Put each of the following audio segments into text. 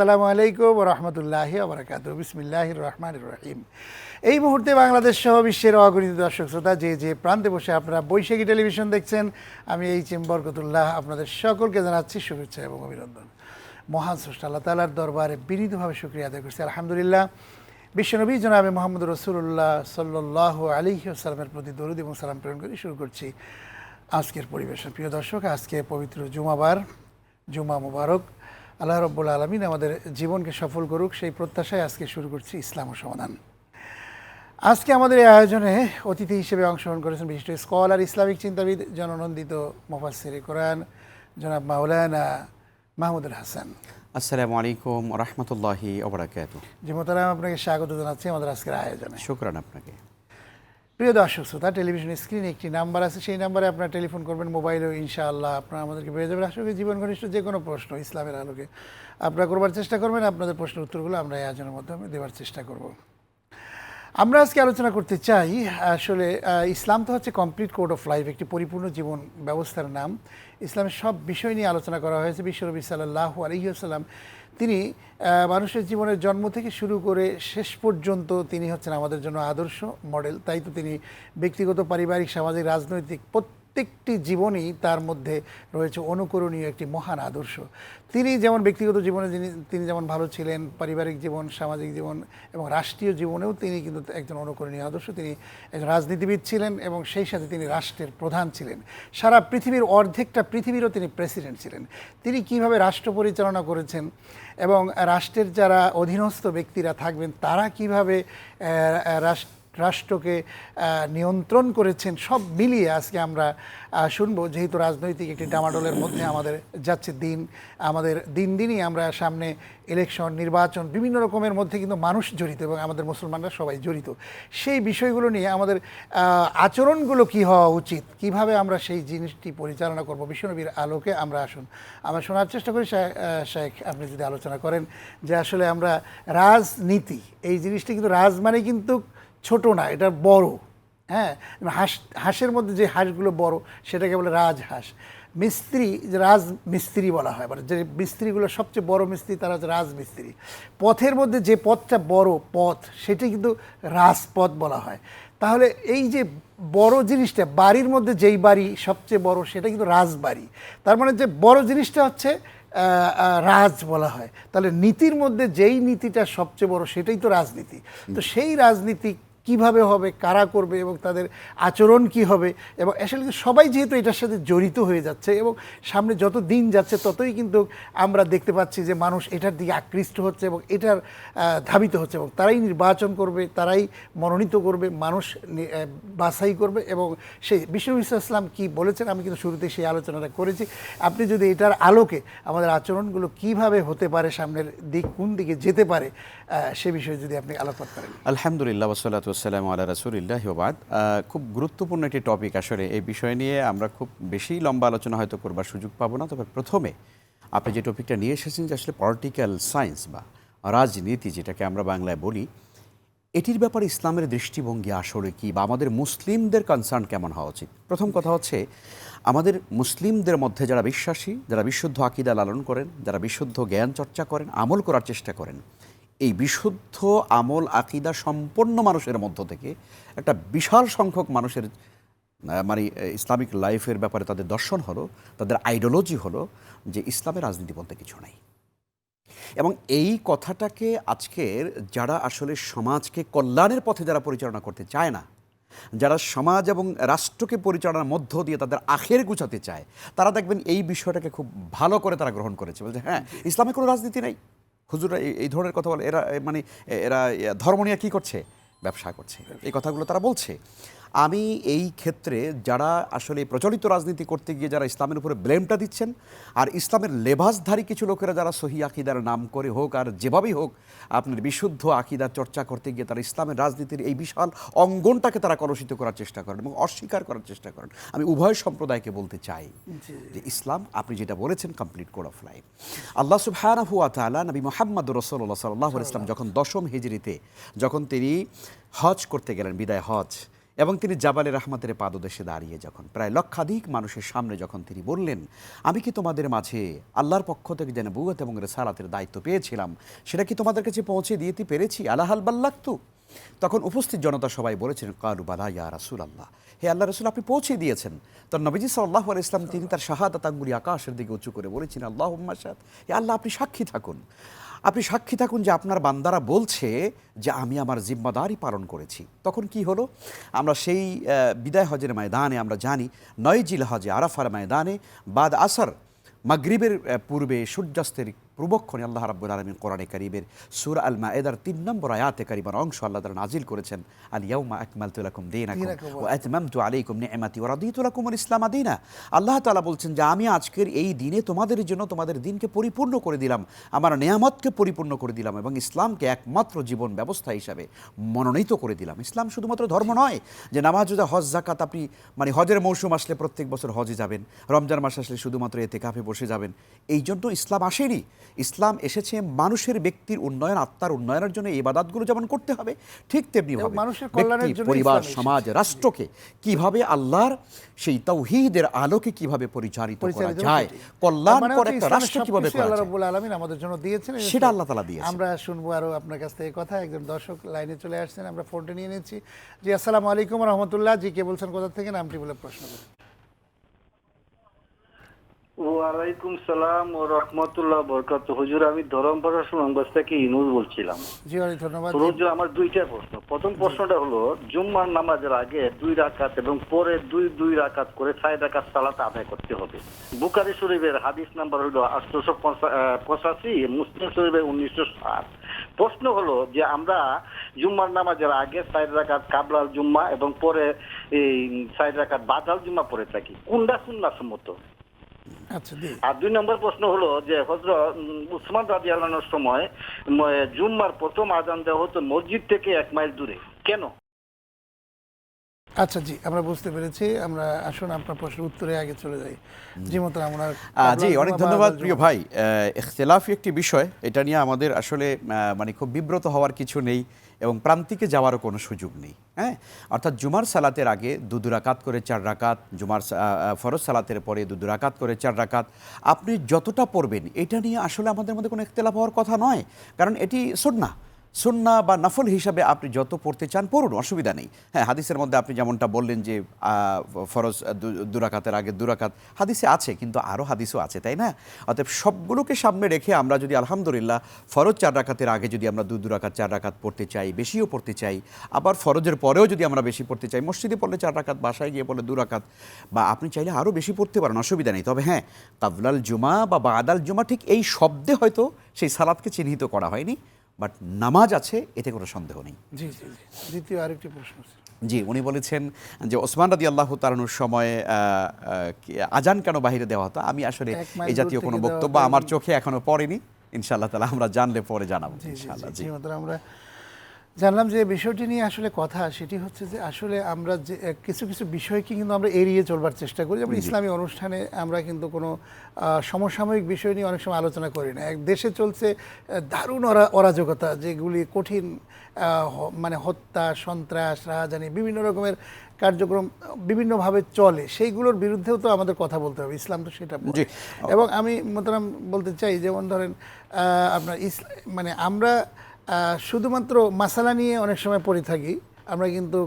আসসালামু আলাইকুম রহমতুল্লাহি আবরাকাত বিসমিল্লাহ রহমান রহিম। এই মুহূর্তে বাংলাদেশ সহ বিশ্বের অগণিত দর্শক শ্রোতা, যে যে প্রান্তে বসে আপনারা বৈশাখী টেলিভিশন দেখছেন, আমি এই চেম্বরকতুল্লাহ আপনাদের সকলকে জানাচ্ছি শুভেচ্ছা এবং অভিনন্দন। মহান স্রষ্টা আল্লাহ তালার দরবারে বিনীতভাবে শুক্রিয়া আদায় করছি। আলহামদুলিল্লাহ, বিশ্বনবী জনাবে মোহাম্মদ রসুল্লাহ সাল্লাহ আলী সালামের প্রতি দরুদ এবং সালাম প্রেরণ করে শুরু করছি আজকের পরিবেশন। প্রিয় দর্শক, আজকে পবিত্র জুমাবার, জুমা মুবারক। আল্লাহ রব্বুল আলমিন আমাদের জীবনকে সফল করুক সেই প্রত্যাশায় আজকে শুরু করছি ইসলাম ও সমাধান। আজকে আমাদের এই আয়োজনে অতিথি হিসেবে অংশগ্রহণ করেছেন বিশিষ্ট স্কলার ইসলামিক চিন্তাবিদ জননন্দিত মোফাসির কোরআন জনাব মাওলানা মাহমুদুল হাসান। আসসালামু আলাইকুম রহমতুল্লাহি ওবরাকাত যে মোতারাম আপনাকে স্বাগত জানাচ্ছি আমাদের আজকের আয়োজনে। শুক্রান আপনাকে। প্রিয় দর্শক শ্রোতা টেলিভিশন স্ক্রিনে একটি নাম্বার আছে। সেই নাম্বারে আপনারা টেলিফোন করবেন মোবাইলেও ইনশাআল্লাহ আপনারা আমাদেরকে পেয়ে যাবেন। আসলে জীবন ঘনিষ্ঠ যে কোনো প্রশ্ন ইসলামের আলোকে আপনারা করবার চেষ্টা করবেন। আপনাদের প্রশ্নের উত্তরগুলো আমরা এই আয়োজনের মাধ্যমে দেওয়ার চেষ্টা করব। আমরা আজকে আলোচনা করতে চাই, আসলে ইসলাম তো হচ্ছে কমপ্লিট কোড অফ লাইফ একটি পরিপূর্ণ জীবন ব্যবস্থার নাম। ইসলামের সব বিষয় নিয়ে আলোচনা করা হয়েছে বিশ্বনবী সাল্লাহ আলহিউসাল্লাম তিনি মানুষের জীবনের জন্ম থেকে শুরু করে শেষ পর্যন্ত তিনি হচ্ছেন আমাদের জন্য আদর্শ মডেল। তাই তো তিনি ব্যক্তিগত, পারিবারিক, সামাজিক, রাজনৈতিক প্রত্যেকটি জীবনই তার মধ্যে রয়েছে অনুকরণীয় একটি মহান আদর্শ। তিনি যেমন ব্যক্তিগত জীবনে তিনি যেমন ভালো ছিলেন, পারিবারিক জীবন, সামাজিক জীবন এবং রাষ্ট্রীয় জীবনেও তিনি কিন্তু একজন অনুকরণীয় আদর্শ। তিনি একজন রাজনীতিবিদ ছিলেন এবং সেই সাথে তিনি রাষ্ট্রের প্রধান ছিলেন। সারা পৃথিবীর অর্ধেকটা পৃথিবীরও তিনি প্রেসিডেন্ট ছিলেন। তিনি কীভাবে রাষ্ট্র পরিচালনা করেছেন এবং রাষ্ট্রের যারা অধীনস্থ ব্যক্তিরা থাকবেন, তারা কীভাবে রাষ্ট্র রাষ্ট্রকে নিয়ন্ত্রণ করেছেন, সব মিলিয়ে আজকে আমরা শুনব। যেহেতু রাজনৈতিক একটি ডামাডোলের মধ্যে আমাদের যাচ্ছে দিন, আমাদের দিন দিনই আমরা সামনে ইলেকশন নির্বাচন, বিভিন্ন রকমের মধ্যে কিন্তু মানুষ জড়িত এবং আমাদের মুসলমানরা সবাই জড়িত। সেই বিষয়গুলো নিয়ে আমাদের আচরণগুলো কি হওয়া উচিত? কীভাবে আমরা সেই জিনিসটি পরিচালনা করব? বিশ্বনবীর আলোকে আমরা আসুন। আমরা শোনার চেষ্টা করি শেখ আপনি যদি আলোচনা করেন যে আসলে আমরা রাজনীতি, এই জিনিসটি কিন্তু রাজ মানে কিন্তু ছোট না, এটা বড় হ্যাঁ? হাঁস, হাঁসের মধ্যে যে হাঁসগুলো বড়, সেটাকে বলে রাজহাঁস। মিস্ত্রি, যে রাজ মিস্ত্রি বলা হয় মানে যে মিস্ত্রিগুলো সবচেয়ে বড় মিস্ত্রি, তারা হচ্ছে রাজমিস্ত্রি পথের মধ্যে যে পথটা বড় পথ, সেটি কিন্তু রাজপথ বলা হয়। তাহলে এই যে বড় জিনিসটা, বাড়ির মধ্যে যেই বাড়ি সবচেয়ে বড়, সেটা কিন্তু রাজবাড়ি। তার মানে যে বড় জিনিসটা হচ্ছে রাজ বলা হয়। তাহলে নীতির মধ্যে যেই নীতিটা সবচেয়ে বড়, সেটাই তো রাজনীতি। তো সেই রাজনীতি কীভাবে হবে, কারা করবে এবং তাদের আচরণ কি হবে এবং আসলে সবাই যেহেতু এটার সাথে জড়িত হয়ে যাচ্ছে এবং সামনে যত দিন যাচ্ছে ততই কিন্তু আমরা দেখতে পাচ্ছি যে মানুষ এটার দিকে আকৃষ্ট হচ্ছে এবং এটার ধাবিত হচ্ছে এবং তারাই নির্বাচন করবে, তারাই মনোনীত করবে, মানুষ বাছাই করবে এবং সেই বিষ্ণু ইসলাম কি বলেছেন আমি কিন্তু শুরুতে সেই আলোচনাটা করেছি। আপনি যদি এটার আলোকে আমাদের আচরণগুলো কীভাবে হতে পারে, সামনের দিক কোন দিকে যেতে পারে সে বিষয়ে যদি আপনি আলোকপাত করেন। আলহামদুলিল্লাহ ওসালাত ওসালাম আল্লাহ রসুলিল্লাহ বাদ। খুব গুরুত্বপূর্ণ একটি টপিক আসলে এই বিষয় নিয়ে আমরা খুব বেশি লম্বা আলোচনা হয়তো করবার সুযোগ পাবো না, তবে প্রথমে আপনি যে টপিকটা নিয়ে এসেছেন যে আসলে পলিটিক্যাল সায়েন্স বা রাজনীতি যেটাকে আমরা বাংলায় বলি, এটির ব্যাপারে ইসলামের দৃষ্টিভঙ্গি আসলে কি বা আমাদের মুসলিমদের কনসার্ন কেমন হওয়া উচিত? প্রথম কথা হচ্ছে, আমাদের মুসলিমদের মধ্যে যারা বিশ্বাসী, যারা বিশুদ্ধ আকিদা লালন করেন, যারা বিশুদ্ধ জ্ঞান চর্চা করেন, আমল করার চেষ্টা করেন এই বিশুদ্ধ আমল আকিদা সম্পন্ন মানুষের মধ্য থেকে একটা বিশাল সংখ্যক মানুষের মানে ইসলামিক লাইফের ব্যাপারে তাদের দর্শন হলো, তাদের আইডিওলজি হলো যে ইসলামের রাজনীতি বলতে কিছু নাই। এবং এই কথাটাকে আজকের যারা আসলে সমাজকে কল্যাণের পথে যারা পরিচালনা করতে চায় না, যারা সমাজ এবং রাষ্ট্রকে পরিচালনার মধ্য দিয়ে তাদের আখের গুছাতে চায়, তারা দেখবেন এই বিষয়টাকে খুব ভালো করে তারা গ্রহণ করেছে। বলছে হ্যাঁ ইসলামে কোনো রাজনীতি নেই। হুজুরা এই- ধরনের কথা বলে। এরা মানে এরা ধর্ম নিয়ে কী করছে? ব্যবসা করছে। এই কথাগুলো তারা বলছে। আমি এই ক্ষেত্রে যারা আসলে প্রচলিত রাজনীতি করতে গিয়ে যারা ইসলামের উপরে ব্লেমটা দিচ্ছেন আর ইসলামের লেবাসধারী কিছু লোকেরা যারা সহি আকিদার নাম করে হোক আর যেভাবেই হোক আপনার বিশুদ্ধ আকিদার চর্চা করতে গিয়ে তারা ইসলামের রাজনীতির এই বিশাল অঙ্গনটাকে তারা কলুষিত করার চেষ্টা করেন এবং অস্বীকার করার চেষ্টা করেন। আমি উভয় সম্প্রদায়কে বলতে চাই যে ইসলাম আপনি যেটা বলেছেন complete code of life Allah সুবহানাহু ওয়া তাআলা নবী মোহাম্মদ রাসূলুল্লাহ সাল্লাল্লাহু আলাইহি ওয়াসাল্লাম যখন দশম হিজরিতে যখন তিনি হজ করতে গেলেন বিদায় হজ এবং তিনি জাবালে রহমতের পাদদেশে দাঁড়িয়ে যখন, প্রায় লক্ষাধিক মানুষের সামনে যখন তিনি বললেন, আমি কি তোমাদের মাঝে আল্লাহর পক্ষ থেকে যেন বুয়ত এবং রেসালাতের দায়িত্ব পেয়েছিলাম, সেটা কি তোমাদের কাছে পৌঁছে দিতে পেরেছি? আলাহাল বাল্লাক্তু তখন উপস্থিত জনতা সবাই বলেছিলেন, কালু বালা ইয়া রাসুল আল্লাহ হে আল্লাহ রসুল, আপনি পৌঁছে দিয়েছেন। তার নবীজি সাল্লাহ আল ইসলাম তিনি তার শাহাদাত আঙ্গুরি আকাশের দিকে উঁচু করে বলেছেন আল্লাহ মাসাদ হে আল্লাহ, আপনি সাক্ষী থাকুন। আপনি সাক্ষী থাকুন যে আপনার বান্দারা বলছে যে আমি আমার জিম্মাদারি পালন করেছি। তখন কি হলো? আমরা সেই বিদায় হজের ময়দানে আমরা জানি, নয় জিল হজে আরাফার ময়দানে বাদ আসার, মাগরিবের পূর্বে সূর্যাস্তের পূর্বক্ষণে আল্লাহ রাব্বুল আলমিন কোরআনে কারিবের সুর আল মায়েদার তিন নম্বর আয়াতে কারিমার অংশ আল্লাহ তারা নাজিল করেছেন। আল ইয়াউমা আকমাল তুলাকুম দীনাকুম দীনাকুম ওয়া আতমামতু আলাইকুম নি'মাতি ওয়া রাদিতু লাকুমুল ইসলাম আদিনা আল্লাহ তাআলা বলছেন যে আমি আজকের এই দিনে তোমাদের জন্য তোমাদের দিনকে পরিপূর্ণ করে দিলাম আমার নিয়ামতকে পরিপূর্ণ করে দিলাম এবং ইসলামকে একমাত্র জীবন ব্যবস্থা হিসাবে মনোনীত করে দিলাম। ইসলাম শুধুমাত্র ধর্ম নয় যে নামাজ রোজা হজ জাকাত আপনি মানে হজের মৌসুম আসলে প্রত্যেক বছর হজে যাবেন রমজান মাস আসলে শুধুমাত্র এতে কাফে বসে যাবেন এই জন্য ইসলাম আসেনি। ইসলাম এসেছে মানুষের ব্যক্তির উন্নয়ন আত্মার উন্নয়নের জন্য এই বাদাতগুলো যেমন করতে হবে ঠিক তেমনি মানুষের কল্যাণের জন্য পরিবার সমাজ রাষ্ট্রকে কীভাবে আল্লাহর সেই তৌহিদের আলোকে কীভাবে পরিচালিত করা যায় কল্যাণকর মানে একটা রাষ্ট্র কীভাবে করা আল্লাহ যায়? রাব্বুল আলামিন আমাদের জন্য দিয়েছেন। সেটা আল্লাহ তাআলা দিয়েছেন। আমরা শুনব আরও আপনার কাছ থেকে কথা। একজন দর্শক লাইনে চলে আসছেন আমরা ফোনটা নিয়ে নিচ্ছি। জি আসসালামু আলাইকুম রহমতুল্লাহ। জি কে বলছেন কোথা থেকে? নামটি বলে প্রশ্ন করুন। ওয়ালাইকুম সালাম ও রহমতুল্লাহ বরকাত হুজুর আমি থেকে ইনুজ বলছিলাম। জি অনেক ধন্যবাদ। হুজুর আমার দুইটা প্রশ্ন। প্রথম প্রশ্নটা হলো জুম্মার নামাজের আগে দুই রাকাত এবং পরে দুই দুই রাকাত করে ছয় রাকাত সালাত আদায় করতে হবে। বুকারি শরীফের হাদিস নাম্বার হলো আটশোশো পঁচাশি মুসলিম শরীফের উনিশশো ষাট প্রশ্ন হলো যে আমরা জুম্মার নামাজের আগে সাইড রাকাত কাবলাল জুম্মা এবং পরে এই সাইড রাকাত বাদাল জুম্মা পড়ে থাকি। কোনটা সুন্নাহ সম্মত আর দুই নম্বর প্রশ্ন হলো যে হজরত উসমান রাজি আল্লাহর সময় জুম্মার প্রথম আজান দেওয়া হতো মসজিদ থেকে এক মাইল দূরে। কেন? আচ্ছা জি আমরা বুঝতে পেরেছি। আমরা আসুন আপনার প্রশ্নের উত্তরে আগে চলে যাই। জি মতো আমরা জি অনেক ধন্যবাদ প্রিয় ভাই। আহ, ইখতিলাফি একটি বিষয়। এটা নিয়ে আমাদের আসলে আহ, মানে খুব বিব্রত হওয়ার কিছু নেই। এবং প্রান্তিকে যাওয়ারও কোনো সুযোগ নেই হ্যাঁ? অর্থাৎ জুমার সালাতের আগে দু দু রাকাত করে চার রাকাত, জুমার ফরজ সালাতের পরে দু দু রাকাত করে চার রাকাত। আপনি যতটা পড়বেন, এটা নিয়ে আসলে আমাদের মধ্যে কোনো একতলাপ হওয়ার কথা নয়। কারণ এটি সুন্না সুন্না বা নফল হিসাবে আপনি যত পড়তে চান পড়ুন, অসুবিধা নেই। হ্যাঁ হাদিসের মধ্যে আপনি যেমনটা বললেন যে ফরজ দুরাকাতের আগে দুরাকাত হাদিসে আছে, কিন্তু আরও হাদিসও আছে, তাই না? অতএব সবগুলোকে সামনে রেখে আমরা যদি আলহামদুলিল্লাহ ফরজ চার রাকাতের আগে যদি আমরা দু দুরাকাত চার রাকাত পড়তে চাই, বেশিও পড়তে চাই, আবার ফরজের পরেও যদি আমরা বেশি পড়তে চাই, মসজিদে পড়লে চার রাকাত, বাসায় গিয়ে পড়লে দুরাকাত বা আপনি চাইলে আরও বেশি পড়তে পারেন, অসুবিধা নেই। তবে হ্যাঁ কাবলাল জুমা বা বাদাল জুমা ঠিক এই শব্দে হয়তো সেই সালাদকে চিহ্নিত করা হয়নি। বাট নামাজ আছে এতে কোনো সন্দেহ নেই। জি জি জি। দ্বিতীয় আরেকটি প্রশ্ন জি উনি বলেছেন যে ওসমান রাদি আল্লাহ তালানুর সময়ে আজান কেন বাহিরে দেওয়া হতো? আমি আসলে এই জাতীয় কোনো বক্তব্য আমার চোখে এখনও পড়েনি। ইনশাআল্লাহ তালা আমরা জানলে পরে জানাব ইনশাআল্লাহ জি। আমরা জানলাম যে বিষয়টি নিয়ে আসলে কথা সেটি হচ্ছে যে আসলে আমরা যে কিছু কিছু বিষয়কে কিন্তু আমরা এড়িয়ে চলবার চেষ্টা করি। যেমন ইসলামী অনুষ্ঠানে আমরা কিন্তু কোনো সমসাময়িক বিষয় নিয়ে অনেক সময় আলোচনা করি না। এক দেশে চলছে দারুণ অরা অরাজকতা যেগুলি কঠিন মানে হত্যা সন্ত্রাস রাহাজানি বিভিন্ন রকমের কার্যক্রম বিভিন্নভাবে চলে। সেইগুলোর বিরুদ্ধেও তো আমাদের কথা বলতে হবে। ইসলাম তো সেটা। এবং আমি মোতারাম বলতে চাই যেমন ধরেন আপনার ইসলা মানে আমরা শুধুমাত্র মাসালা নিয়ে অনেক সময় পড়ে থাকি। আমরা কিন্তু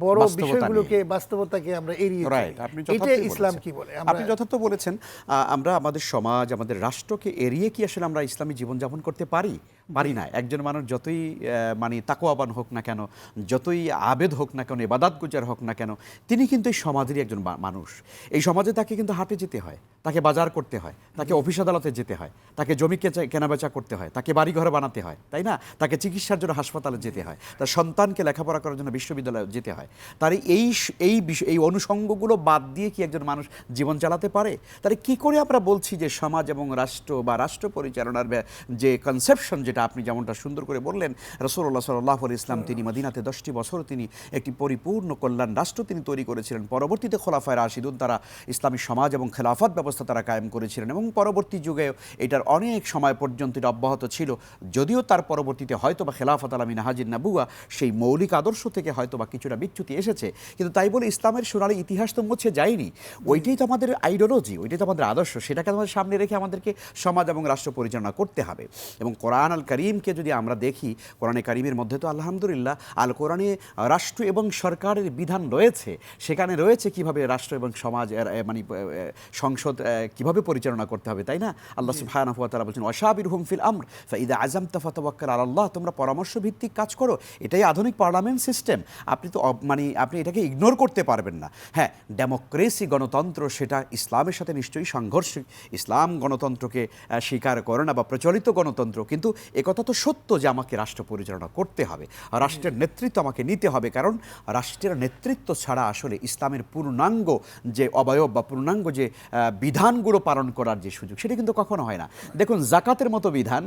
বড় বিষয়গুলোকে বাস্তবতাকে আমরা এড়িয়ে রাইট চলি। আপনি এটা যথার্থই ইসলাম। কি বলে? আপনি যথার্থ বলেছেন আমরা আমাদের সমাজ আমাদের রাষ্ট্রকে এড়িয়ে কি আসলে আমরা ইসলামী জীবনযাপন করতে পারি? পারি না। একজন মানুষ যতই মানে তাকোয়াবান হোক না কেন যতই আবেদ হোক না কেন এবাদাত গুজার হোক না কেন তিনি কিন্তু এই সমাজেরই একজন মানুষ। এই সমাজে তাকে কিন্তু হাটে যেতে হয় তাকে বাজার করতে হয় তাকে অফিস আদালতে যেতে হয় তাকে জমি কেচা- কেনাবেচা করতে হয় তাকে বাড়িঘর বানাতে হয় তাই না? তাকে চিকিৎসার জন্য হাসপাতালে যেতে হয় তার সন্তানকে লেখাপড়া করার জন্য বিশ্ববিদ্যালয়ে যেতে হয়। তার এই এই বিষয় এই অনুষঙ্গগুলো বাদ দিয়ে কি একজন মানুষ জীবন চালাতে পারে? তাহলে কি করে আমরা বলছি যে সমাজ এবং রাষ্ট্র বা রাষ্ট্র পরিচালনার যে কনসেপশন যেটা আপনি যেমনটা সুন্দর করে বললেন রসুল্লাহ সাল্লাহ ইসলাম তিনি মদিনাতে দশটি বছর তিনি একটি পরিপূর্ণ কল্যাণ রাষ্ট্র তিনি তৈরি করেছিলেন। পরবর্তীতে খোলাফায় রাশিদুন তারা ইসলামী সমাজ এবং খেলাফত ব্যবস্থা তারা কায়েম করেছিলেন এবং পরবর্তী যুগে এটার অনেক সময় পর্যন্ত এটা অব্যাহত ছিল। যদিও তার পরবর্তীতে হয়তো বা খেলাফত আলমিন হাজির নাবুয়া সেই মৌলিক আদর্শ থেকে হয়তো বা কিছুটা বিচ্যুত এসেছে। কিন্তু তাই বলে ইসলামের সোনালী ইতিহাস তো মুছে যায়নি। ওইটাই তো আমাদের আইডিওলজি ওইটাই তো আমাদের আদর্শ। সেটাকে আমাদের সামনে রেখে আমাদেরকে সমাজ এবং রাষ্ট্র পরিচালনা করতে হবে। এবং কোরআন আল করিমকে যদি আমরা দেখি, কোরআনে করিমের মধ্যে তো আলহামদুলিল্লাহ আল কোরআনে রাষ্ট্র এবং সরকারের বিধান রয়েছে। সেখানে রয়েছে কীভাবে রাষ্ট্র এবং সমাজ মানে সংসদ কীভাবে পরিচালনা করতে হবে, তাই না? আল্লাহ সুবহানাহু ওয়া তাআলা বলছেন ওয়াশাবির হুম ফিল আমর, ফাইদা আজম তাফাতাওয়াক্কাল আল্লাহ তোমরা পরামর্শ ভিত্তিক কাজ করো। এটাই আধুনিক পার্লামেন্ট সিস্টেম। আপনি তো মানে আপনি এটাকে ইগনোর করতে পারবেন না। হ্যাঁ ডেমোক্রেসি গণতন্ত্র, সেটা ইসলামের সাথে নিশ্চয়ই সাংঘর্ষিক ইসলাম গণতন্ত্রকে স্বীকার করে না বা প্রচলিত গণতন্ত্র, কিন্তু একথা তো সত্য যে আমাকে রাষ্ট্র পরিচালনা করতে হবে। রাষ্ট্রের নেতৃত্ব আমাকে নিতে হবে, কারণ রাষ্ট্রের নেতৃত্ব ছাড়া আসলে ইসলামের পূর্ণাঙ্গ যে অবয়ব বা পূর্ণাঙ্গ যে বিধানগুলো পালন করার যে সুযোগ, সেটা কিন্তু কখনো হয় না। দেখুন, জাকাতের মতো বিধান,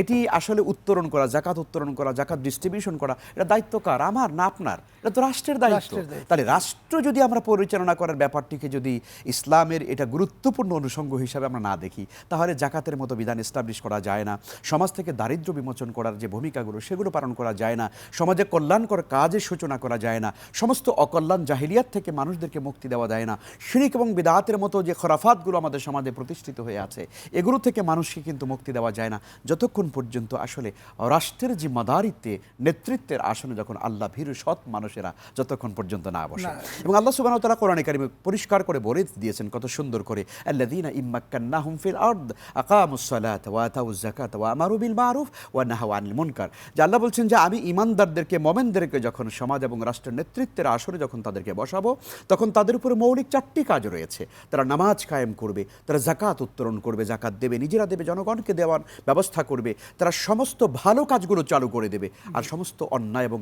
এটি আসলে উত্তরণ করা, জাকাত উত্তরণ করা, জাকাত ডিস্ট্রিবিউশন করা, এটা দায়িত্ব কার? আমার না আপনার? এটা তো রাষ্ট্রের দায়িত্ব। তাহলে রাষ্ট্র যদি আমরা পরিচালনা করার ব্যাপারটিকে যদি ইসলামের এটা গুরুত্বপূর্ণ অনুষঙ্গ হিসাবে আমরা না দেখি তাহলে জাকাতের মতো বিধান এস্টাবলিশ করা যায় না। সমাজ থেকে দারিদ্র্য বিমোচন করার যে ভূমিকাগুলো সেগুলো পালন করা যায় না। সমাজে কল্যাণকর কাজের সূচনা করা যায় না। সমস্ত অকল্যাণ জাহিলিয়াত থেকে মানুষদেরকে মুক্তি দেওয়া যায় না। শিরিক এবং বিদাতের মতো যে খরাফাতগুলো আমাদের সমাজে প্রতিষ্ঠিত হয়ে আছে এগুলো থেকে মানুষকে কিন্তু মুক্তি দেওয়া যায় না। যতক্ষণ পর্যন্ত আসলে রাষ্ট্রের যে মাদারিত্বে নেতৃত্বের আসনে যখন আল্লাহ ভীরু সৎ মানুষেরা যতক্ষণ পর্যন্ত না বসে। এবং আল্লাহ সুবহানাহু তারা কোরআনে কারিমে পরিষ্কার করে বলে দিয়েছেন কত সুন্দর করে আল্লাযীনা ইম্মাক্কান্নাহুম ফিল আরদ আকামুস ওয়া আতাউজ যাকাতা ওয়া আমারু বিল মারুফ ওয়া নাহাউ আনিল মুনকার। যে আল্লাহ বলছেন যে আমি ইমানদারদেরকে মোমেনদেরকে যখন সমাজ এবং রাষ্ট্রের নেতৃত্বের আসরে যখন তাদেরকে বসাবো তখন তাদের উপরে মৌলিক চারটি কাজ রয়েছে। তারা নামাজ কায়েম করবে তারা জাকাত উত্তোলন করবে জাকাত দেবে নিজেরা দেবে জনগণকে দেওয়ার ব্যবস্থা করবে তারা সমস্ত ভালো কাজগুলো চালু করে দেবে। আর সমস্ত অন্যায় এবং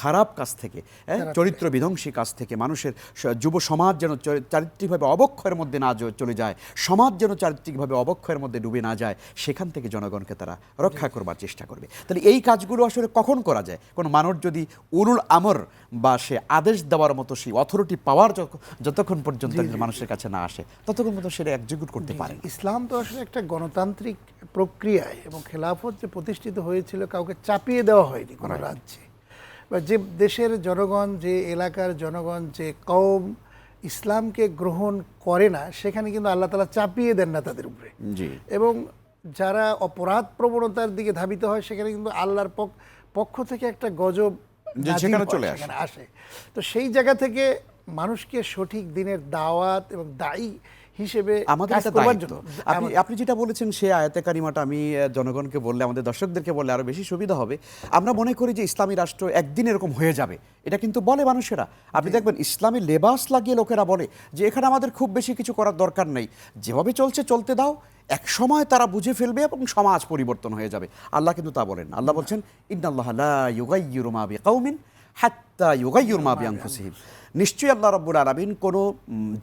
খারাপ কাজ থেকে চরিত্র বিধ্বংসী কাজ থেকে মানুষের যুব সমাজ যেন চারিত্রিকভাবে অবক্ষয়ের মধ্যে না চলে যায় সমাজ যেন চারিত্রিকভাবে অবক্ষয়ের মধ্যে ডুবে না যায় সেখান থেকে জনগণকে তারা রক্ষা করবার চেষ্টা করবে। তাহলে এই কাজগুলো আসলে কখন করা যায়? কোনো মানুষ যদি উলুল আমর বা সে আদেশ দেওয়ার মতো সেই অথরিটি পাওয়ার যতক্ষণ পর্যন্ত মানুষের কাছে না আসে ততক্ষণ পর্যন্ত সেটা এক্সিকিউট করতে পারে ইসলাম তো আসলে একটা গণতান্ত্রিক প্রক্রিয়ায় এবং খেলাফত যে প্রতিষ্ঠিত হয়েছিল কাউকে চাপিয়ে দেওয়া হয়নি কোনো রাজ্যে। বা যে দেশের জনগণ যে এলাকার জনগণ যে কওম ইসলামকে গ্রহণ করে না সেখানে কিন্তু আল্লাহ তালা চাপিয়ে দেন না তাদের উপরে। জি। এবং যারা অপরাধ প্রবণতার দিকে ধাবিত হয় সেখানে কিন্তু আল্লাহর পক- পক্ষ থেকে একটা গজব সেখানে চলে আসে। তো সেই জায়গা থেকে মানুষকে সঠিক দিনের দাওয়াত এবং দায়ী হিসেবে আমাদের একটা দায়িত্ব। আপনি আপনি যেটা বলেছেন সে আয়াতে কারিমাটা আমি জনগণকে বললে আমাদের দর্শকদেরকে বললে আরও বেশি সুবিধা হবে। আমরা মনে করি যে ইসলামী রাষ্ট্র একদিন এরকম হয়ে যাবে। এটা কিন্তু বলে মানুষেরা। আপনি দেখবেন ইসলামী লেবাস লাগিয়ে লোকেরা বলে যে এখানে আমাদের খুব বেশি কিছু করার দরকার নেই। যেভাবে চলছে চলতে দাও। এক সময় তারা বুঝে ফেলবে এবং সমাজ পরিবর্তন হয়ে যাবে। আল্লাহ কিন্তু তা বলেন আল্লাহ বলছেন ইন্নাল্লাহ লা ইউগাইয়িরু মা বিকাউমিন হাত্তা ইউগাইয়িরু মা বিআনফুসিহিম। নিশ্চয়ই আল্লাহ রাব্বুল আলামিন কোনো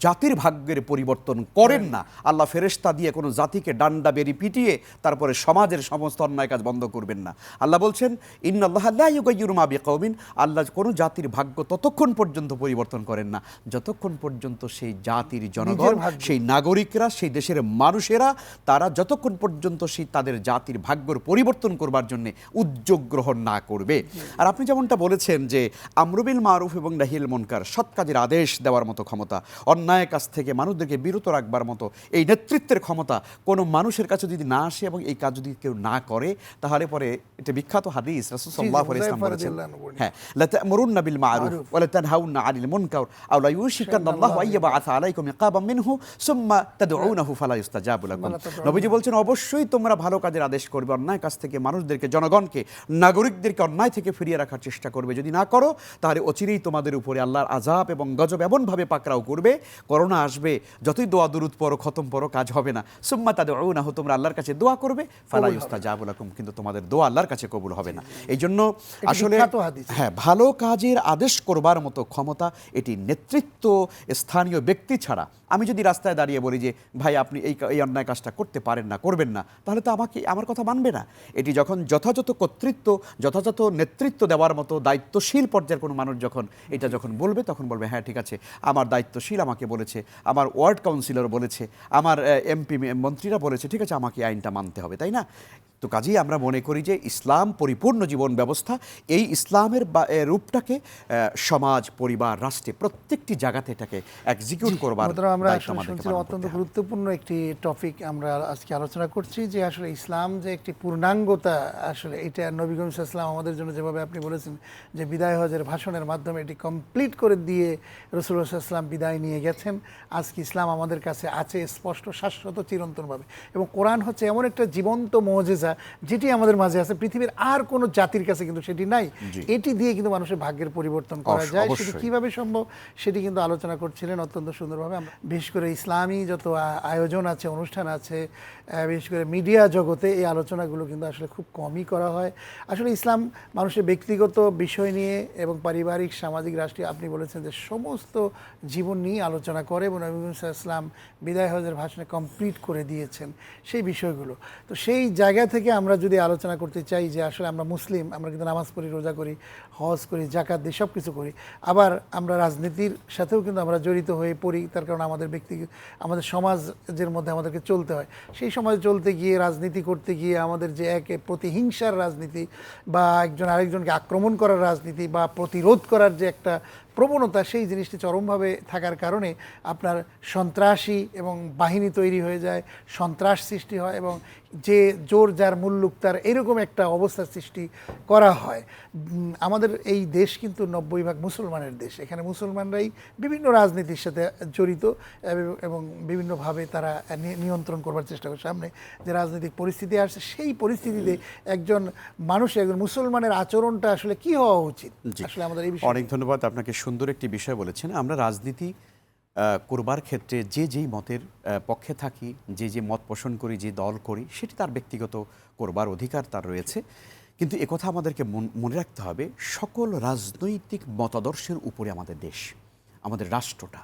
জাতির ভাগ্যের পরিবর্তন করেন না। আল্লাহ ফেরেশতা দিয়ে কোনো জাতিকে ডান্ডা বেরি পিটিয়ে তারপরে সমাজের সমস্ত অন্যায় কাজ বন্ধ করবেন না। আল্লাহ বলছেন ইন্নাল্লাহ লা ইউগাইয়িরু মা বিকাউমিন আল্লাহ কোনো জাতির ভাগ্য ততক্ষণ পর্যন্ত পরিবর্তন করেন না। যতক্ষণ পর্যন্ত সেই জাতির জনগণ সেই নাগরিকরা সেই দেশের মানুষেরা তারা যতক্ষণ পর্যন্ত সেই তাদের জাতির ভাগ্যর পরিবর্তন করবার জন্য উদ্যোগ গ্রহণ না করবে। আর আপনি যেমনটা বলেছেন যে আমরুবিল মারুফ এবং নাহিল মনকার। সৎ কাজের আদেশ দেওয়ার মতো ক্ষমতা অন্যায় কাজ থেকে মানুষদেরকে বিরত রাখবার মতো এই নেতৃত্বের ক্ষমতা কোনো মানুষের কাছে যদি না আসে এবং এই কাজ যদি কেউ না করে তাহলে পরে এটা বিখ্যাত হাদিস রাসূল বলেছেন। হ্যাঁ মা'রুফ ওয়া লাতানহাউন্না 'আনিল মুনকার আও লা ইউশিকান্না আল্লাহু আলাইকুম ইকাবাম মিনহু সুম্মা তাদউনাহু ফালা ইস্তাজাবু লাকুম। নবীজি বলছেন অবশ্যই তোমরা ভালো কাজের আদেশ করবে অন্যায় কাজ থেকে মানুষদেরকে জনগণকে নাগরিকদেরকে অন্যায় থেকে ফিরিয়ে রাখার চেষ্টা করবে। যদি না করো তাহলে অচিরেই তোমাদের উপরে আল্লাহর আজাব এবং গজব এমনভাবে পাকড়াও করবে করোনা আসবে যতই দোয়া দুরুদ পড়ো খতম পড়ো কাজ হবে না। সুম্মা তাদউনাহু তোমরা আল্লাহর কাছে দোয়া করবে ফালা ইস্তাজাবু লাকুম কিন্তু তোমাদের দোয়া আল্লাহর কাছে কবুল হবে না। এই জন্য আসলে হ্যাঁ ভালো কাজের আদেশ করবার মতো ক্ষমতা এটি নেতৃত্ব স্থানীয় ব্যক্তি ছাড়া। আমি যদি রাস্তায় দাঁড়িয়ে বলি যে ভাই আপনি এই এই অন্যায় কাজটা করতে পারেন না করবেন না তাহলে তো আমাকে আমার কথা মানবে না। এটি যখন যথাযথ কর্তৃত্ব যথাযথ নেতৃত্ব দেওয়ার মতো দায়িত্বশীল পর্যায়ের কোনো মানুষ যখন এটা যখন বলবে তখন বলবে হ্যাঁ ঠিক আছে। আমার দায়িত্বশীল আমাকে বলেছে, আমার ওয়ার্ড কাউন্সিলর বলেছে, আমার এমপি, মন্ত্রীরা বলেছে, ঠিক আছে, আমাকে আইনটা মানতে হবে। তাই না? তো কাজেই আমরা মনে করি যে ইসলাম পরিপূর্ণ জীবন ব্যবস্থা এই ইসলামের রূপটাকে সমাজ পরিবার রাষ্ট্রে প্রত্যেকটি জায়গাতে এটাকে এক্সিকিউট করবার আমরা অত্যন্ত গুরুত্বপূর্ণ একটি টপিক আমরা আজকে আলোচনা করছি যে আসলে ইসলাম যে একটি পূর্ণাঙ্গতা আসলে এটা নবীগঞ্জ ইসলাম আমাদের জন্য যেভাবে আপনি বলেছেন যে বিদায় হজের ভাষণের মাধ্যমে এটি কমপ্লিট করে দিয়ে রসুল্লাহ ইসলাম বিদায় নিয়ে গেছেন। আজকে ইসলাম আমাদের কাছে আছে স্পষ্ট শাশ্বত চিরন্তনভাবে এবং কোরআন হচ্ছে এমন একটা জীবন্ত মজেজা যেটি আমাদের মাঝে আছে পৃথিবীর আর কোনো জাতির কাছে কিন্তু সেটি নাই। এটি দিয়ে কিন্তু মানুষের ভাগ্যের পরিবর্তন করা যায়। সেটি কীভাবে সম্ভব সেটি কিন্তু আলোচনা করছিলেন অত্যন্ত সুন্দরভাবে। আমরা বিশেষ করে ইসলামী যত আয়োজন আছে অনুষ্ঠান আছে বিশেষ করে মিডিয়া জগতে এই আলোচনাগুলো কিন্তু আসলে খুব কমই করা হয়। আসলে ইসলাম মানুষের ব্যক্তিগত বিষয় নিয়ে এবং পারিবারিক সামাজিক রাষ্ট্রীয় আপনি বলেছেন যে সমস্ত জীবন নিয়ে আলোচনা করে এবং নবী মুহাম্মদ সাল্লাল্লাহু আলাইহি ইসলাম বিদায় হজের ভাষণে কমপ্লিট করে দিয়েছেন সেই বিষয়গুলো। তো সেই জায়গা থেকে আমরা যদি আলোচনা করতে চাই যে আসলে আমরা মুসলিম, আমরা কিন্তু নামাজ পড়ি, রোজা করি, হজ করি জাকাত দিই সব কিছু করি, আবার আমরা রাজনীতির সাথেও কিন্তু আমরা জড়িত হয়ে পড়ি, তার কারণ আমাদের ব্যক্তি, আমাদের সমাজের মধ্যে আমাদেরকে চলতে হয়। সেই সমাজে চলতে গিয়ে, রাজনীতি করতে গিয়ে আমাদের যে এক প্রতিহিংসার রাজনীতি বা একজন আরেকজনকে আক্রমণ করার রাজনীতি বা প্রতিরোধ করার যে একটা প্রবণতা সেই জিনিসটি চরমভাবে থাকার কারণে আপনার সন্ত্রাসী এবং বাহিনী তৈরি হয়ে যায় সন্ত্রাস সৃষ্টি হয় এবং যে জোর যার মুল্লুক তার এরকম একটা অবস্থার সৃষ্টি করা হয়। আমাদের এই দেশ কিন্তু নব্বই ভাগ মুসলমানের দেশ। এখানে মুসলমানরাই বিভিন্ন রাজনীতির সাথে জড়িত এবং- বিভিন্নভাবে তারা নিয়ন্ত্রণ করবার চেষ্টা করে। সামনে যে রাজনৈতিক পরিস্থিতি আসছে সেই পরিস্থিতিতে একজন মানুষ একজন মুসলমানের আচরণটা আসলে কি হওয়া উচিত। আসলে আমাদের এই বিষয়ে অনেক ধন্যবাদ আপনাকে সুন্দর একটি বিষয় বলেছেন, আমরা রাজনীতি করবার ক্ষেত্রে যে যেই মতের পক্ষে থাকি, যে যে মত পোষণ করি, যে দল করি, সেটি তার ব্যক্তিগত করবার অধিকার তার রয়েছে। কিন্তু একথা আমাদেরকে মন- রাখতে হবে, সকল রাজনৈতিক মতাদর্শের উপরে আমাদের দেশ, আমাদের রাষ্ট্রটা।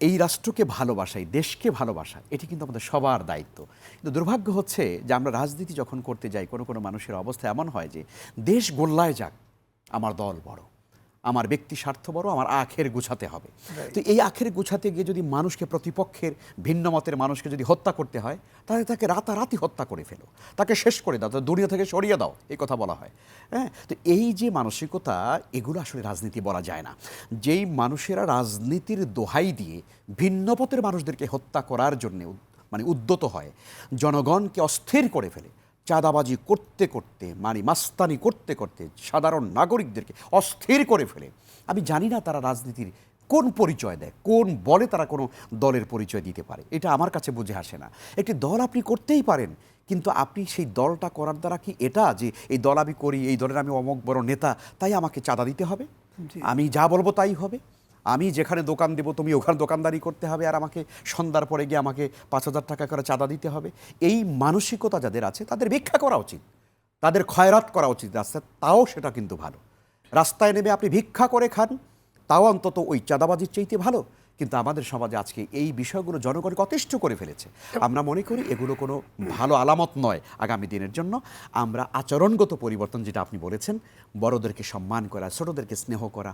এই রাষ্ট্রকে ভালোবাসাই, দেশকে ভালোবাসা এটি কিন্তু আমাদের সবার দায়িত্ব। কিন্তু দুর্ভাগ্য হচ্ছে যে আমরা রাজনীতি যখন করতে যাই, কোনো কোনো মানুষের অবস্থা এমন হয় যে, দেশ গোল্লায় যাক, আমার দল বড়। আমার ব্যক্তি স্বার্থ বড় আমার আখের গুছাতে হবে। তো এই আখের গুছাতে গিয়ে যদি মানুষকে প্রতিপক্ষের ভিন্ন মতের মানুষকে যদি হত্যা করতে হয় তাহলে তাকে রাতারাতি হত্যা করে ফেলো। তাকে শেষ করে দাও তাকে দুনিয়া থেকে সরিয়ে দাও এই কথা বলা হয়। হ্যাঁ? তো এই যে মানসিকতা এগুলো আসলে রাজনীতি বলা যায় না। যেই মানুষেরা রাজনীতির দোহাই দিয়ে ভিন্ন পথের মানুষদেরকে হত্যা করার জন্য মানে উদ্যত হয় জনগণকে অস্থির করে ফেলে চাঁদাবাজি করতে করতে মানে মাস্তানি করতে করতে সাধারণ নাগরিকদেরকে অস্থির করে ফেলে। আমি জানি না তারা রাজনীতির কোন পরিচয় দেয় কোন বলে তারা কোনো দলের পরিচয় দিতে পারে। এটা আমার কাছে বুঝে আসে না। একটি দল আপনি করতেই পারেন কিন্তু আপনি সেই দলটা করার দ্বারা কি এটা যে এই দল আমি করি এই দলের আমি অমক বড় নেতা তাই আমাকে চাঁদা দিতে হবে? আমি যা বলব তাই হবে? আমি যেখানে দোকান দেবো, তুমি ওখানে দোকানদারি করতে হবে আর আমাকে সন্ধ্যার পরে গিয়ে আমাকে পাঁচ হাজার টাকা করে চাঁদা দিতে হবে। এই মানসিকতা যাদের আছে, তাদের ভিক্ষা করা উচিত। তাদের খয়রাত করা উচিত রাস্তায় তাও সেটা কিন্তু ভালো। রাস্তায় নেমে আপনি ভিক্ষা করে খান, তাও অন্তত ওই চাঁদাবাজির চাইতে ভালো। কিন্তু আমাদের সমাজে আজকে এই বিষয়গুলো জনগণকে অতিষ্ঠ করে ফেলেছে। আমরা মনে করি এগুলো কোনো ভালো আলামত নয় আগামী দিনের জন্য। আমরা আচরণগত পরিবর্তন যেটা আপনি বলেছেন, বড়দেরকে সম্মান করা, ছোটদেরকে স্নেহ করা,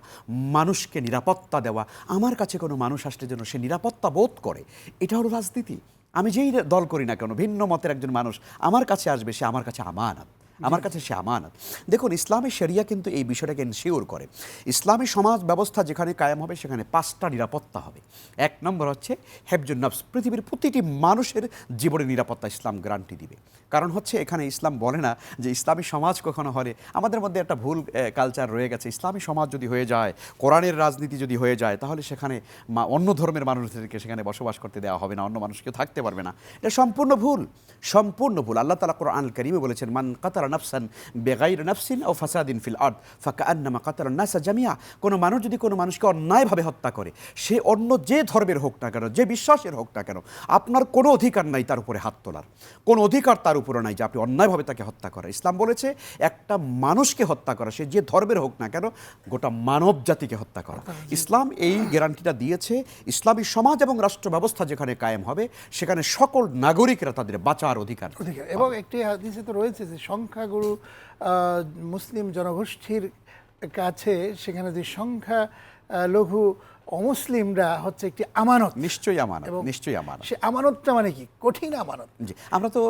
মানুষকে নিরাপত্তা দেওয়া, আমার কাছে কোনো মানুষ আসলে যেন সে নিরাপত্তা বোধ করে, এটা হলো রাজনীতি। আমি যেই দল করি না কেন, ভিন্ন মতের একজন মানুষ আমার কাছে আসবে, সে আমার কাছে আমানত। আমার কাছে সে আমানত। দেখুন, ইসলামী শরিয়া কিন্তু এই বিষয়টাকে এনশিওর করে। ইসলামী সমাজ ব্যবস্থা যেখানে কায়েম হবে, সেখানে পাঁচটা নিরাপত্তা হবে। এক নম্বর হচ্ছে হেফজুন নফস। পৃথিবীর প্রতিটি মানুষের জীবনে নিরাপত্তা ইসলাম গ্যারান্টি দিবে। কারণ হচ্ছে এখানে ইসলাম বলে না যে ইসলামী সমাজ কখনো হলে, আমাদের মধ্যে একটা ভুল কালচার রয়ে গেছে। ইসলামী সমাজ যদি হয়ে যায়, কোরআনের রাজনীতি যদি হয়ে যায়, তাহলে সেখানে অন্য ধর্মের মানুষদেরকে সেখানে বসবাস করতে দেওয়া হবে না, অন্য মানুষ কেউ থাকতে পারবে না। এটা সম্পূর্ণ ভুল। সম্পূর্ণ ভুল। আল্লাহ তালা কোরআন করিমে বলেছেন, মান কাতারা নাফসান বেগাইর নাফসিন ও ফাসাদিন ফিল আর্দ ফাঁকা আন্নামা কাতারা নাসা জামিয়া কোনো মানুষ যদি কোনো মানুষকে অন্যায়ভাবে হত্যা করে সে অন্য যে ধর্মের হোক না কেন যে বিশ্বাসের হোক না কেন আপনার কোনো অধিকার নাই তার উপরে হাত তোলার। কোনো অধিকার তার উপরে নাই যে আপনি অন্যায়ভাবে তাকে হত্যা করা ইসলাম বলেছে একটা মানুষকে হত্যা করা সে যে ধর্মের হোক না কেন গোটা মানব জাতিকে হত্যা করা। ইসলাম এই গ্যারান্টিটা দিয়েছে ইসলামী সমাজ এবং রাষ্ট্র ব্যবস্থা যেখানে কায়েম হবে সেখানে সকল নাগরিকরা তাদের বাঁচার অধিকার। এবং একটি হাদিসে তো রয়েছে যে সংখ্যাগুরু মুসলিম জনগোষ্ঠীর কাছে সেখানে যে সংখ্যা লঘু অমুসলিমরা হচ্ছে একটি আমানত। নিশ্চয়ই আমানত নিশ্চয়ই আমানত। সে আমানতটা মানে কি? কঠিন আমানত। জি আমরা তো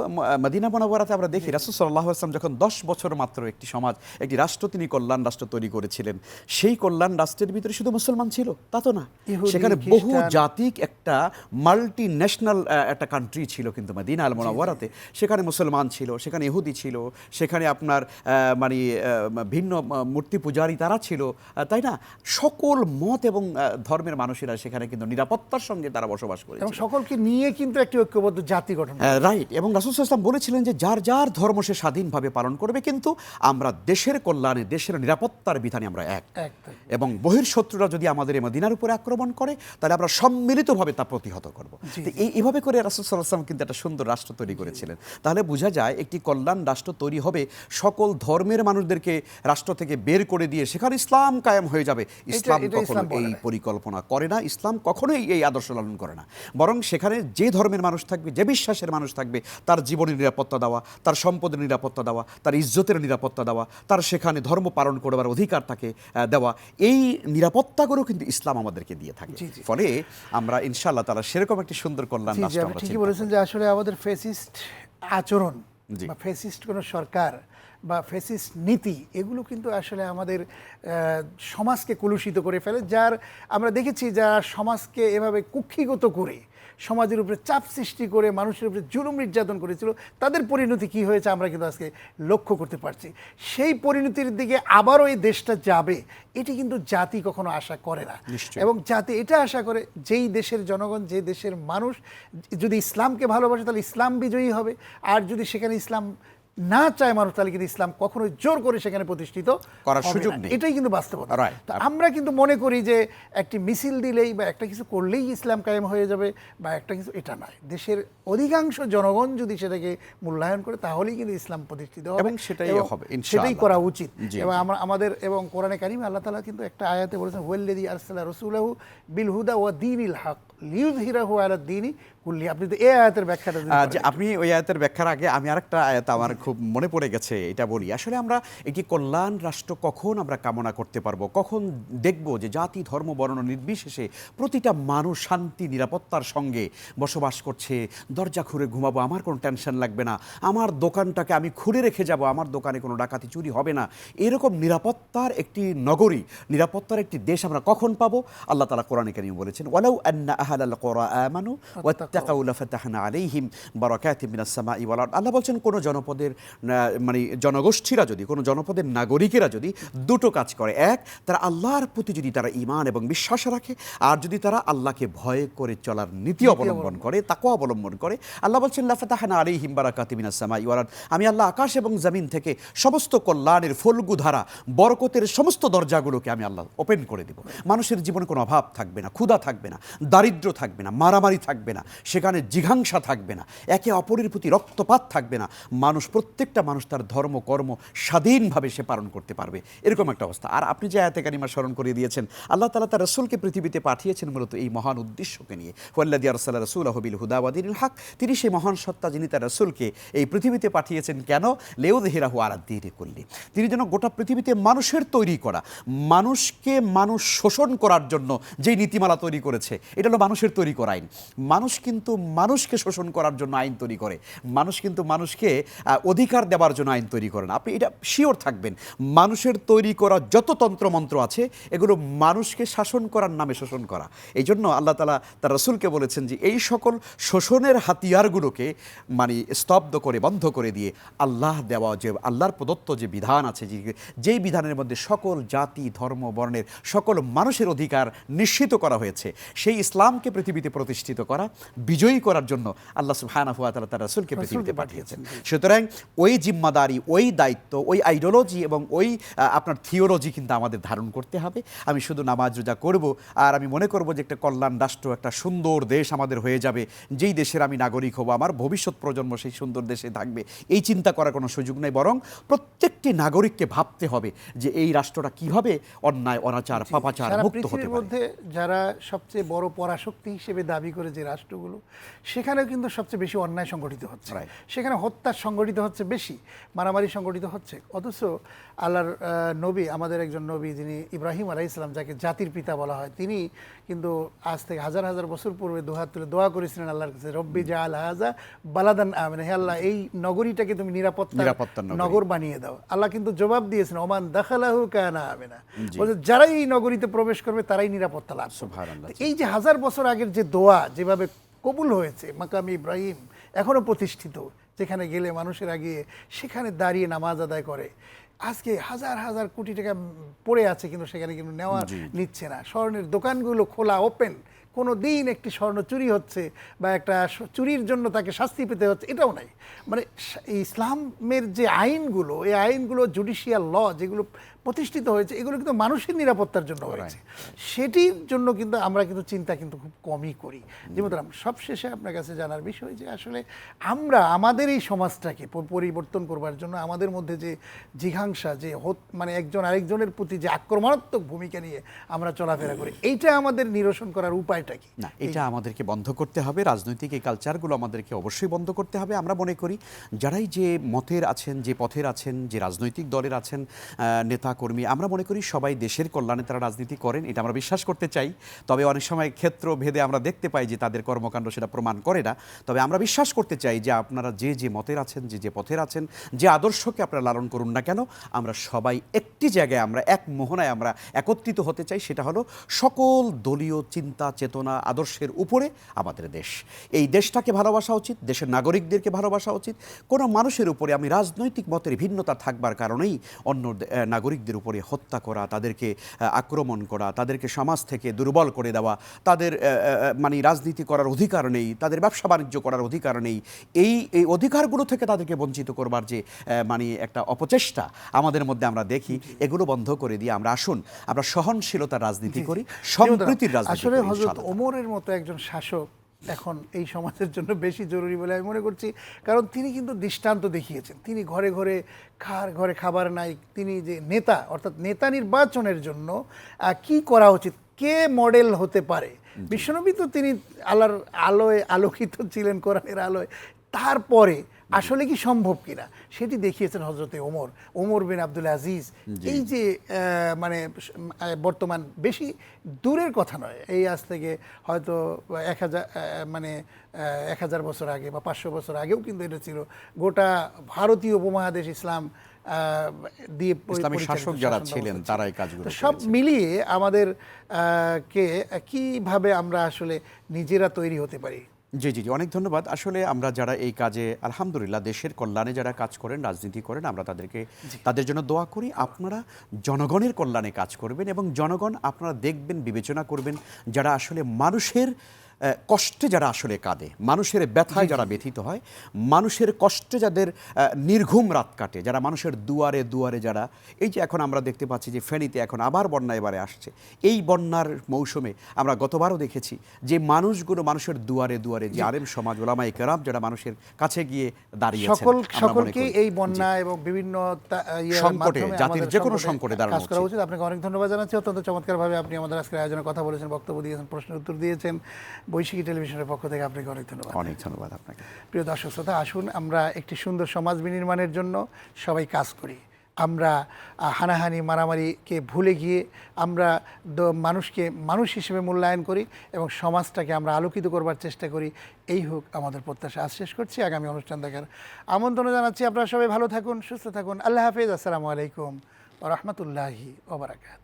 মদিনা বনাবরাতে আমরা দেখি রাসুল সাল্লাহ আসলাম যখন দশ বছর মাত্র একটি সমাজ একটি রাষ্ট্র তিনি কল্যাণ রাষ্ট্র তৈরি করেছিলেন সেই কল্যাণ রাষ্ট্রের ভিতরে শুধু মুসলমান ছিল তা তো না। সেখানে বহু জাতিক একটা মাল্টি ন্যাশনাল একটা কান্ট্রি ছিল কিন্তু মদিনা আল মোনাওয়ারাতে। সেখানে মুসলমান ছিল সেখানে ইহুদি ছিল সেখানে আপনার মানে ভিন্ন মূর্তি পূজারী তারা ছিল তাই না? সকল মত এবং ধর্মের মানুষেরা সেখানে কিন্তু নিরাপত্তার সঙ্গে তারা বসবাস করে এবং সকলকে নিয়ে কিন্তু একটি ঐক্যবদ্ধ জাতি গঠন রাইট এবং রাসুল ইসলাম বলেছিলেন যে যার যার ধর্ম সে স্বাধীনভাবে পালন করবে কিন্তু আমরা দেশের কল্যাণে দেশের নিরাপত্তার বিধানে আমরা এক। এবং বহির শত্রুরা যদি আমাদের মদিনার উপরে আক্রমণ করে তাহলে আমরা সম্মিলিতভাবে তা প্রতিহত করব। এই এইভাবে করে রাসুল সাল্লাম কিন্তু একটা সুন্দর রাষ্ট্র তৈরি করেছিলেন। তাহলে বোঝা যায় একটি কল্যাণ রাষ্ট্র তৈরি হবে সকল ধর্মের মানুষদেরকে রাষ্ট্র থেকে বের করে দিয়ে সেখানে ইসলাম কায়েম হয়ে যাবে। ইসলাম কখনো এই না। পরিকল্পনা করে না ইসলাম কখনোই এই আদর্শ লালন করে না বরং সেখানে যে ধর্মের মানুষ থাকবে যে বিশ্বাসের মানুষ থাকবে তার জীবনের নিরাপত্তা দেওয়া তার সম্পদের নিরাপত্তা দেওয়া তার ইজ্জতের নিরাপত্তা দেওয়া তার সেখানে ধর্ম পালন করবার অধিকার তাকে দেওয়া এই নিরাপত্তাগুলো কিন্তু ইসলাম আমাদেরকে দিয়ে থাকে। ফলে আমরা ইনশাআল্লাহ তারা সেরকম একটি সুন্দর কল্যাণ ঠিকই বলেছেন যে আসলে আমাদের ফেসিস্ট আচরণ। বা ফেসিস্ট কোনো সরকার বা ফেসিস নীতি এগুলো কিন্তু আসলে আমাদের সমাজকে কলুষিত করে ফেলে যার আমরা দেখেছি যারা সমাজকে এভাবে কুক্ষিগত করে সমাজের উপরে চাপ সৃষ্টি করে মানুষের উপরে জুলুম নির্যাতন করেছিল তাদের পরিণতি কি হয়েছে আমরা কিন্তু আজকে লক্ষ্য করতে পারছি। সেই পরিণতির দিকে আবারও এই দেশটা যাবে এটি কিন্তু জাতি কখনো আশা করে না। এবং জাতি এটা আশা করে যেই দেশের জনগণ যে দেশের মানুষ যদি ইসলামকে ভালোবাসে তাহলে ইসলাম বিজয়ী হবে আর যদি সেখানে ইসলাম না চায় মানুষ তাহলে কিন্তু ইসলাম কখনোই জোর করে সেখানে প্রতিষ্ঠিত করার সুযোগ নেই। এটাই কিন্তু বাস্তবতা। আমরা কিন্তু মনে করি যে একটি মিছিল দিলেই বা একটা কিছু করলেই ইসলাম কায়েম হয়ে যাবে বা একটা কিছু এটা নয়। দেশের অধিকাংশ জনগণ যদি সেটাকে মূল্যায়ন করে তাহলেই কিন্তু ইসলাম প্রতিষ্ঠিত হবে। এবং সেটাই হবে, সেটাই করা উচিত। এবং আমরা আমাদের এবং কোরআনে কারিমে আল্লাহ তাআলা কিন্তু একটা আয়াতে বলেছেন ওয়াল্লাযী আরসালা রাসূলাহু বিল হুদা ওয়া দীনিল হক লিইয়ুযহিরাহু আলা দীনি কুল্লি আপনি তো এই আয়াতের ব্যাখ্যাটা। যে আপনি ওই আয়াতের ব্যাখ্যার আগে আমি আরেকটা আয়াত আমার খুব মনে পড়ে গেছে এটা বলি। আসলে আমরা একটি কল্যাণ রাষ্ট্র কখন আমরা কামনা করতে পারব? কখন দেখব যে জাতি ধর্ম বর্ণ নির্বিশেষে প্রতিটা মানুষ শান্তি নিরাপত্তার সঙ্গে বসবাস করছে। দরজা খুঁড়ে ঘুমাবো আমার কোনো টেনশন লাগবে না। আমার দোকানটাকে আমি খুলে রেখে যাব আমার দোকানে কোনো ডাকাতি চুরি হবে না। এরকম নিরাপত্তার একটি নগরী নিরাপত্তার একটি দেশ আমরা কখন পাবো? আল্লাহ তালা কোরআনে কারিম বলেছেন ওয়ালাউ আন্না আহালাল কোরআ আমানু আলাইহিম বারাকাতিম মিনাস সামাই ওয়াল আরদ। আল্লাহ বলছেন কোন জনপদের মানে জনগোষ্ঠীরা যদি কোনো জনপদের নাগরিকেরা যদি দুটো কাজ করে এক তারা আল্লাহর প্রতি যদি তারা ঈমান এবং বিশ্বাস রাখে আর যদি তারা আল্লাহকে ভয় করে চলার নীতি অবলম্বন করে তাকে অবলম্বন করে আল্লাহ বলছেন লাফাতাহানা আলাইহিম বারাকাতিম মিনাস সামাই ওয়াল আরদ। আমি আল্লাহ আকাশ এবং জমিন থেকে সমস্ত কল্যাণের ফলগু ধারা বরকতের সমস্ত দরজাগুলোকে আমি আল্লাহ ওপেন করে দেব মানুষের জীবনে কোনো অভাব থাকবে না ক্ষুধা থাকবে না দারিদ্র থাকবে না মারামারি থাকবে না সেখানে জিঘাংসা থাকবে না, একে অপরের প্রতি রক্তপাত থাকবে না। মানুষ, প্রত্যেকটা মানুষ তার ধর্ম, কর্ম স্বাধীনভাবে সে পালন করতে পারবে। এরকম একটা অবস্থা। আর আপনি যে আয়াতে কারিমা স্মরণ করিয়ে দিয়েছেন, আল্লাহ তালা তার রসুলকে পৃথিবীতে পাঠিয়েছেন মূলত এই মহান উদ্দেশ্যকে নিয়ে। ওয়াল্লাদি আরসাল্লাহ রসুল আহবিল হুদাবাদিন হক। তিনি সেই মহান সত্তা যিনি তার রসুলকে এই পৃথিবীতে পাঠিয়েছেন কেন? লেউদহিরাহু আরাদ্দিরে করলি তিনি যেন গোটা পৃথিবীতে মানুষের তৈরি করা, মানুষকে মানুষ শোষণ করার জন্য যেই নীতিমালা তৈরি করেছে, এটা হলো মানুষের তৈরি করা আইন। মানুষ কিন্তু মানুষকে শোষণ করার জন্য আইন তৈরি করে। মানুষ কিন্তু মানুষকে অধিকার দেওয়ার জন্য আইন তৈরি করে না। আপনি এটা শিওর থাকবেন। মানুষের তৈরি করা যত তন্ত্রমন্ত্র আছে, এগুলো মানুষকে শাসন করার নামে শোষণ করা। এই জন্য আল্লাহ তালা তার রসুলকে বলেছেন যে, এই সকল শোষণের হাতিয়ারগুলোকে মানে স্তব্ধ করে, বন্ধ করে দিয়ে আল্লাহ দেওয়া যে, আল্লাহর প্রদত্ত যে বিধান আছে, যে- যেই বিধানের মধ্যে সকল জাতি, ধর্ম, বর্ণের সকল মানুষের অধিকার নিশ্চিত করা হয়েছে, সেই ইসলামকে পৃথিবীতে প্রতিষ্ঠিত করা বিজয়ী করার জন্য আল্লাহ সুবহানাহু ওয়া তাআলা তার রাসূলকে পৃথিবীতে পাঠিয়েছেন। সুতরাং ওই জিম্মাদারি ওই দায়িত্ব ওই আইডিওলজি এবং ওই আপনার থিওলজি কিন্তু আমাদের ধারণ করতে হবে। আমি শুধু নামাজ রোজা করব আর আমি মনে করব যে একটা কল্যাণ রাষ্ট্র একটা সুন্দর দেশ আমাদের হয়ে যাবে। যেই দেশের আমি নাগরিক হব আমার ভবিষ্যৎ প্রজন্ম সেই সুন্দর দেশে থাকবে। এই চিন্তা করার কোনো সুযোগ নেই বরং প্রত্যেকটি নাগরিককে ভাবতে হবে যে এই রাষ্ট্রটা কীভাবে অন্যায় অনাচার পাপাচার মুক্ত হতে পারে। মধ্যে যারা সবচেয়ে বড় পরাশক্তি হিসেবে দাবি করে যে রাষ্ট্রগুলো রাষ্ট্রগুলো সেখানেও কিন্তু সবচেয়ে বেশি অন্যায় সংগঠিত হচ্ছে। সেখানে হত্যা সংগঠিত হচ্ছে বেশি মারামারি সংগঠিত হচ্ছে। অথচ আল্লাহর নবী আমাদের একজন নবী যিনি ইব্রাহিম আলাই ইসলাম যাকে জাতির পিতা বলা হয় তিনি কিন্তু আজ থেকে হাজার হাজার বছর পূর্বে দোহাত তুলে দোয়া করেছিলেন আল্লাহর কাছে রব্বি জা আল হাজা বালাদান আমিন। হে আল্লাহ এই নগরীটাকে তুমি নিরাপত্তা নগর। বানিয়ে দাও। আল্লাহ কিন্তু জবাব দিয়েছেন ওমান দাখালাহু কানা আমিনা। বলছে যারাই এই নগরীতে প্রবেশ করবে তারাই নিরাপত্তা লাভ এই যে হাজার বছর আগের যে দোয়া যেভাবে কবুল হয়েছে মাকামি ইব্রাহিম এখনও প্রতিষ্ঠিত যেখানে গেলে মানুষের আগে সেখানে দাঁড়িয়ে নামাজ আদায় করে। আজকে হাজার হাজার কোটি টাকা পড়ে আছে কিন্তু সেখানে কিন্তু নেওয়া নিচ্ছে না। স্বর্ণের দোকানগুলো খোলা ওপেন কোনো দিন একটি স্বর্ণ চুরি হচ্ছে বা একটা চুরির জন্য তাকে শাস্তি পেতে হচ্ছে এটাও নাই। মানে এই ইসলামের যে আইনগুলো এই আইনগুলো জুডিশিয়াল ল যেগুলো প্রতিষ্ঠিত হয়েছে এগুলো কিন্তু মানুষের নিরাপত্তার জন্য হয়েছে। সেটির জন্য কিন্তু আমরা কিন্তু চিন্তা কিন্তু খুব কমই করি। যেমন সবশেষে আপনার কাছে জানার বিষয় যে আসলে আমরা আমাদের এই সমাজটাকে পরিবর্তন করবার জন্য আমাদের মধ্যে যে জিঘাংসা যে মানে একজন আরেকজনের প্রতি যে আক্রমণাত্মক ভূমিকা নিয়ে আমরা চলাফেরা করি এইটা আমাদের নিরসন করার উপায়টা কি? না এটা আমাদেরকে বন্ধ করতে হবে। রাজনৈতিক এই কালচারগুলো আমাদেরকে অবশ্যই বন্ধ করতে হবে। আমরা মনে করি যারাই যে মতের আছেন যে পথের আছেন যে রাজনৈতিক দলের আছেন নেতা কর্মী আমরা মনে করি সবাই দেশের কল্যাণে তারা রাজনীতি করেন। এটা আমরা বিশ্বাস করতে চাই। তবে অনেক সময় ক্ষেত্র ভেদে আমরা দেখতে পাই যে তাদের কর্মকাণ্ড সেটা প্রমাণ করে না। তবে আমরা বিশ্বাস করতে চাই যে আপনারা যে যে মতের আছেন যে যে পথের আছেন যে আদর্শকে আপনারা লালন করুন না কেন আমরা সবাই একটি জায়গায় আমরা এক মোহনায় আমরা একত্রিত হতে চাই। সেটা হলো সকল দলীয় চিন্তা চেতনা আদর্শের উপরে আমাদের দেশ। এই দেশটাকে ভালোবাসা উচিত দেশের নাগরিকদেরকে ভালোবাসা উচিত। কোনো মানুষের উপরে আমি রাজনৈতিক মতের ভিন্নতা থাকবার কারণেই অন্য নাগরিকদের উপরে হত্যা করা তাদেরকে আক্রমণ করা তাদেরকে সমাজ থেকে দুর্বল করে দেওয়া তাদের মানে রাজনীতি করার অধিকার নেই তাদের ব্যবসা বাণিজ্য করার অধিকার নেই এই এই অধিকারগুলো থেকে তাদেরকে বঞ্চিত করবার যে মানে একটা অপচেষ্টা আমাদের মধ্যে আমরা দেখি এগুলো বন্ধ করে দিয়ে আমরা আসুন আমরা সহনশীলতার রাজনীতি করি সম্প্রীতির রাজনীতি আসলে। ওমরের মতো একজন শাসক এখন এই সমাজের জন্য বেশি জরুরি বলে আমি মনে করছি। কারণ তিনি কিন্তু দৃষ্টান্ত দেখিয়েছেন। তিনি ঘরে ঘরে খার ঘরে খাবার নাই। তিনি যে নেতা অর্থাৎ নেতা নির্বাচনের জন্য কি করা উচিত? কে মডেল হতে পারে? বিশ্বনবী তো তিনি আল্লাহর আলোয় আলোকিত ছিলেন কোরআনের আলোয়। তারপরে আসলে কি সম্ভব কিনা? সেটি দেখিয়েছেন হজরতে ওমর। ওমর বিন আব্দুল আজিজ। এই যে মানে বর্তমান বেশি দূরের কথা নয়। এই আজ থেকে হয়তো এক হাজার মানে এক হাজার বছর আগে বা পাঁচশো বছর আগেও কিন্তু এটা ছিল। গোটা ভারতীয় উপমহাদেশ ইসলাম দিয়ে শাসক যারা ছিলেন, ব্যবস্থা তারা কাজগুলো সব মিলিয়ে আমাদের কে কীভাবে আমরা আসলে নিজেরা তৈরি হতে পারি? জি জি জি। অনেক ধন্যবাদ। আসলে আমরা যারা এই কাজে আলহামদুলিল্লাহ দেশের কল্যাণে যারা কাজ করেন রাজনীতি করেন আমরা তাদেরকে তাদের জন্য দোয়া করি আপনারা জনগণের কল্যাণে কাজ করবেন এবং জনগণ আপনারা দেখবেন বিবেচনা করবেন যারা আসলে মানুষের কষ্টে যারা আসলে কাঁদে মানুষের ব্যথায় যারা ব্যথিত হয় মানুষের কষ্টে যাদের নির্ঘুম রাত কাটে যারা মানুষের দুয়ারে দুয়ারে যারা এই যে এখন আমরা দেখতে পাচ্ছি যে ফেনীতে এখন আবার বন্যা এবারে আসছে। এই বন্যার মৌসুমে আমরা গতবারও দেখেছি যে মানুষগুলো মানুষের দুয়ারে দুয়ারে যে আরেম সমাজ ওলামাই কেরাম যারা মানুষের কাছে গিয়ে দাঁড়িয়ে সকল সকলকে এই বন্যা এবং বিভিন্ন ইয়ের সংকটে, জাতির যে কোনো সংকটে দাঁড়ানো করা উচিত। উচিত। আপনাকে অনেক ধন্যবাদ জানাচ্ছি। অত্যন্ত চমৎকারভাবে আপনি আমাদের আজকের আয়োজনে কথা বলেছেন বক্তব্য দিয়েছেন প্রশ্নের উত্তর দিয়েছেন। বৈশাখী টেলিভিশনের পক্ষ থেকে আপনাকে অনেক ধন্যবাদ। অনেক ধন্যবাদ আপনাকে। প্রিয় দর্শক শ্রোতা আসুন আমরা একটি সুন্দর সমাজ বিনির্মাণের জন্য সবাই কাজ করি। আমরা হানাহানি মারামারিকে ভুলে গিয়ে আমরা মানুষকে মানুষ হিসেবে মূল্যায়ন করি এবং সমাজটাকে আমরা আলোকিত করবার চেষ্টা করি। এই হোক আমাদের প্রত্যাশা। আজ শেষ করছি। আগামী অনুষ্ঠান দেখার আমন্ত্রণ জানাচ্ছি। আপনারা সবাই ভালো থাকুন সুস্থ থাকুন। আল্লাহ হাফিজ। আসসালামু আলাইকুম রহমতুল্লাহি ওবরাকাত